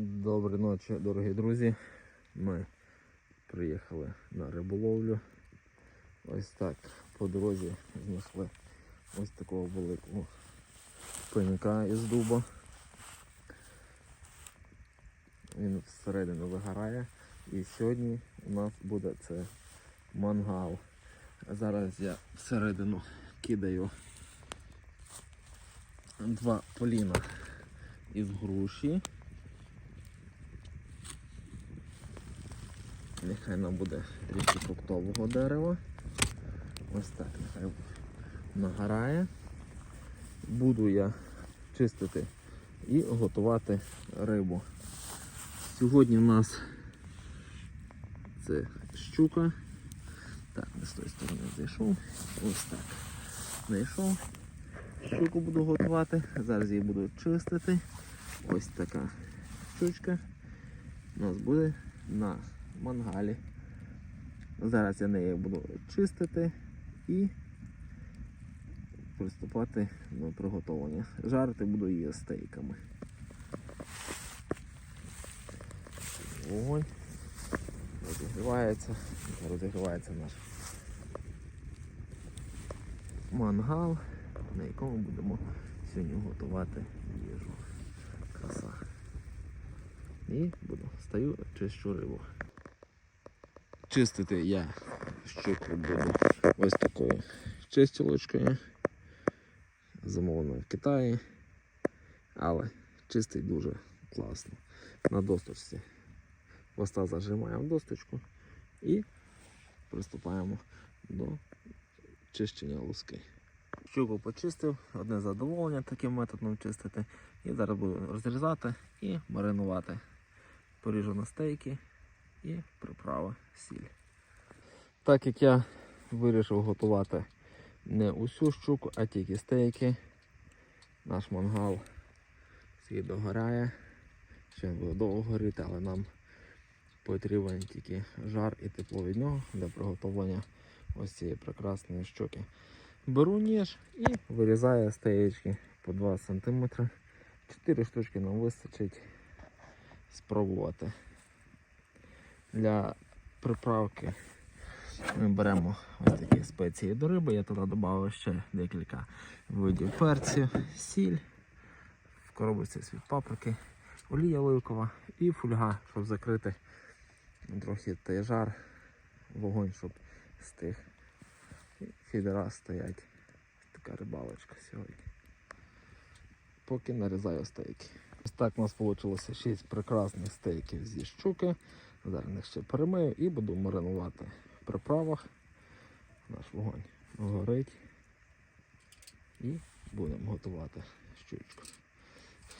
Доброї ночі, дорогі друзі. Ми приїхали на риболовлю. Ось так по дорозі знайшли ось такого великого пенька із дуба. Він всередину вигорає. І сьогодні у нас буде це мангал. Зараз я всередину кидаю два поліна із груші. Нехай нам буде трішки фруктового дерева. Ось так, нехай нагорає. Буду я чистити і готувати рибу. Сьогодні у нас це щука. Так, не з тої сторони зайшов. Ось так. Знайшов. Щуку буду готувати. Зараз її буду чистити. Ось така щучка у нас буде на мангалі. Зараз я неї буду чистити і приступати до приготування. Жарити буду її стейками. Вогонь розігрівається, розігрівається наш мангал, на якому будемо сьогодні готувати їжу. Краса. І буду стаю чищу рибу. Чистити я щуку буду ось такою чистілочкою. Замовленою в Китаї. Але чистить дуже класно. На досточці. Хвоста зажимаємо досточку і приступаємо до чищення луски. Щуку почистив, одне задоволення таким методом чистити. І зараз буду розрізати і маринувати. Поріжу на стейки і приправа сіль. Так як я вирішив готувати не усю щуку, а тільки стейки, наш мангал свій догоряє. Ще буде довго горіти, але нам потрібен тільки жар і тепло від нього для приготування ось цієї прекрасної щуки. Беру ніж і вирізаю стеєчки по 2 см. 4 штучки нам вистачить спробувати. Для приправки ми беремо ось такі спеції до риби. Я туди додав ще декілька видів перців, сіль, в коробочці світ паприки, олія оливкова і фольга, щоб закрити трохи той жар, вогонь, щоб стих. Фідера стоять. Така рибалочка сьогодні. Поки нарізаю стейки. Ось так у нас вийшло 6 прекрасних стейків зі щуки. Зараз їх ще перемию і буду маринувати в приправах. Наш вогонь горить. І будемо готувати щучку.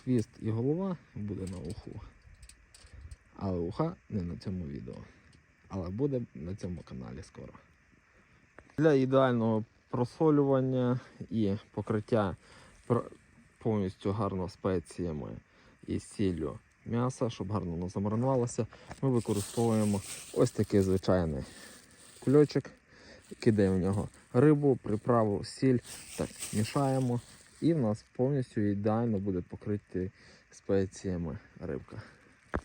Хвіст і голова буде на уху. Але уха не на цьому відео. Але буде на цьому каналі скоро. Для ідеального просолювання і покриття повністю гарно спеціями і сіллю м'яса, щоб гарно воно замаринувалося, ми використовуємо ось такий звичайний кульочок, кидаємо в нього рибу, приправу, сіль, так, мішаємо, і в нас повністю ідеально буде покрити спеціями рибка.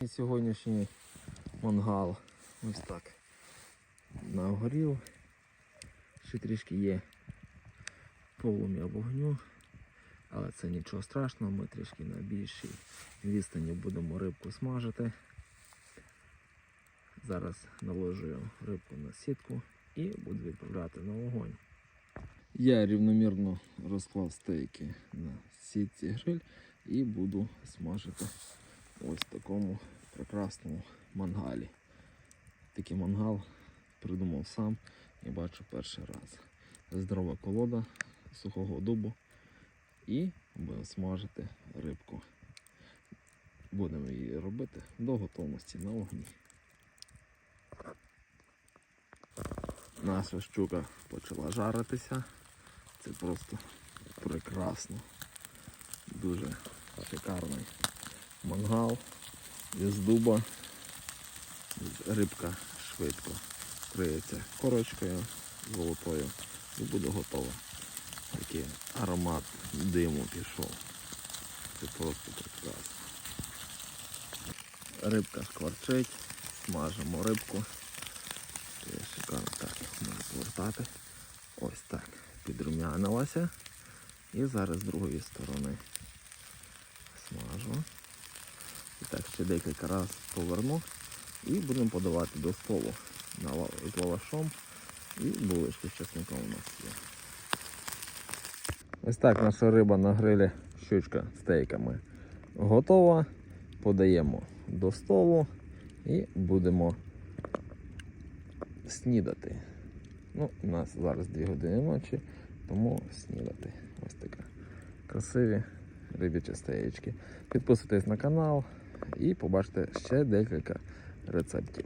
І сьогоднішній мангал ось так нагорів. Ще трішки є полум'я вогню, але це нічого страшного, ми трішки на більшій відстані будемо рибку смажити. Зараз наложую рибку на сітку і буду відправляти на вогонь. Я рівномірно розклав стейки на сітці гриль і буду смажити ось в такому прекрасному мангалі. Такий мангал придумав сам і бачу перший раз. Здорова колода сухого дубу і будемо смажити рибку. Будемо її робити до готовності на вогні. Наша щука почала жаритися. Це просто прекрасно. Дуже шикарний мангал із дуба. Рибка швидко криється корочкою золотою і буде готова. Такий аромат диму пішов. Це просто прекрасно. рибка шкварчить, смажимо рибку. Шикарно так, можна повертати. Ось так. Підрумянилася. І зараз з другої сторони смажу. І так ще декілька разів поверну. І будемо подавати до столу з лавашом. І булочки з чесником у нас є. Ось так наша риба на грилі щучка стейками готова. Подаємо до столу і будемо снідати. Ну, у нас зараз 2 години ночі, тому снідати. Ось така красиві рибячі стеєчки. Підписуйтесь на канал і побачите ще декілька рецептів.